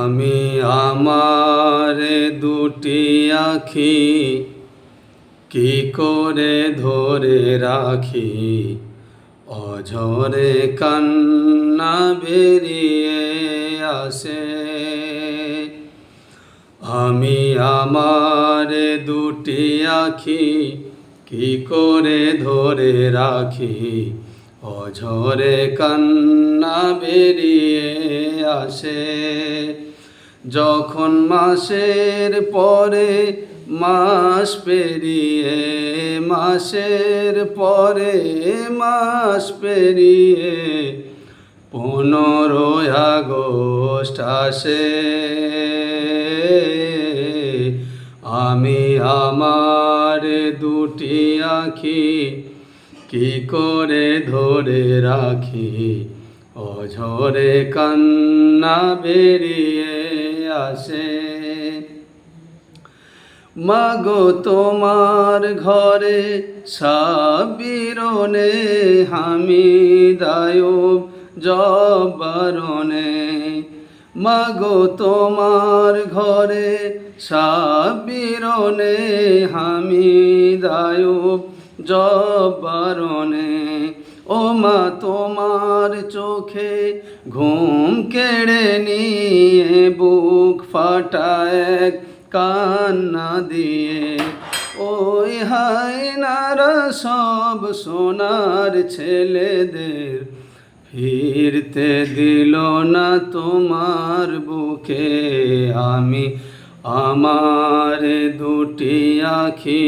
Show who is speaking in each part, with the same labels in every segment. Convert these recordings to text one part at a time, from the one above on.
Speaker 1: আমি আমার দুটি আখি, কি করে ধরে রাখি? অঝরে কান্না বেরিয়ে আসে। আমি আমার দুটি আখি, কি করে ধরে রাখি? অঝরে কান্না বেরিয়ে আসে। যখন মাসের পরে মাস পেরিয়ে, মাসের পরে মাস পেরিয়ে, পনেরোই আগস্ট আসে। আমি আমার দুটি আঁখি কি করে ধরে রাখি? অঝরে কান্না বেরিয়ে আসে। মাগো তোমার ঘরে সাবিরনে হামিদায়ব জবারনে। মাগো তোমার ঘরে সাবিরনে হামিদায়ব জবারনে। ও মা তোমার চোখে ঘুম কেড়ে নিয়ে বুক ফাটায় কান্না দিয়ে, ওই হাই নারা সব সোনার ছেলেদের ফিরতে দিল না তোমার বুকে, আমি আমার দুটি আখি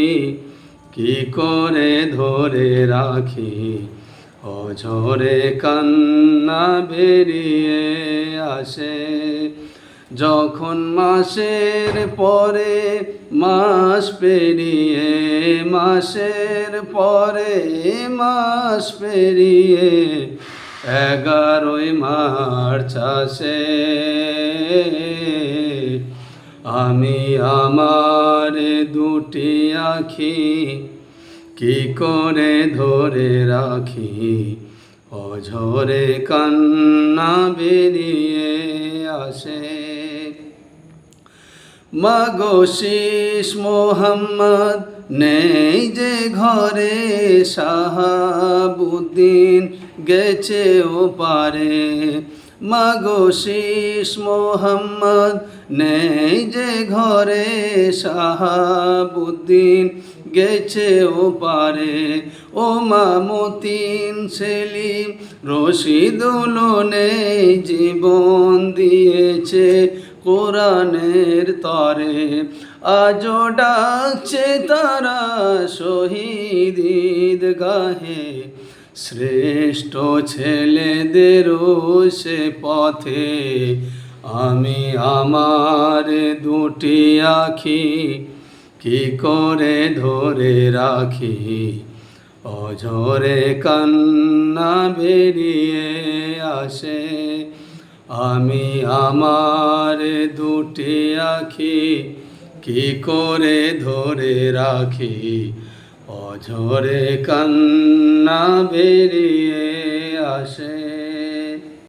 Speaker 1: কি করে ধরে রাখি? অঝরে কান্না বেরিয়ে আসে। যখন মাসের পরে মাস পেরিয়ে, মাসের পরে মাস পেরিয়ে, এগারোই মার্চ আসে। আমি আমার দুটি আখি কি করে ধরে রাখি? অঝরে কান্না বেরিয়ে আসে। মাগো শীষ মোহাম্মদ নেই যে ঘরে শাহাবুদ্দিন গেছে ও পারে। মাগো শীষ মোহাম্মদ নেই যে ঘরে শাহাবুদ্দিন গেছে ও পারে ও মামতিন সেলিম, রশিদুল নেই জীবন দিয়েছে কোরআনের তরে। আজ ডাকছে তারা শহীদ গাহে শ্রেষ্ঠ ছেলেদের সে পথে। আমি আমার দুটি আখি কি করে ধরে রাখি? অঝরে কান্না বেরিয়ে আসে। আমি আমার দুটি আখি কি করে ধরে রাখি? অঝরে কান্না বেরিয়ে আসে।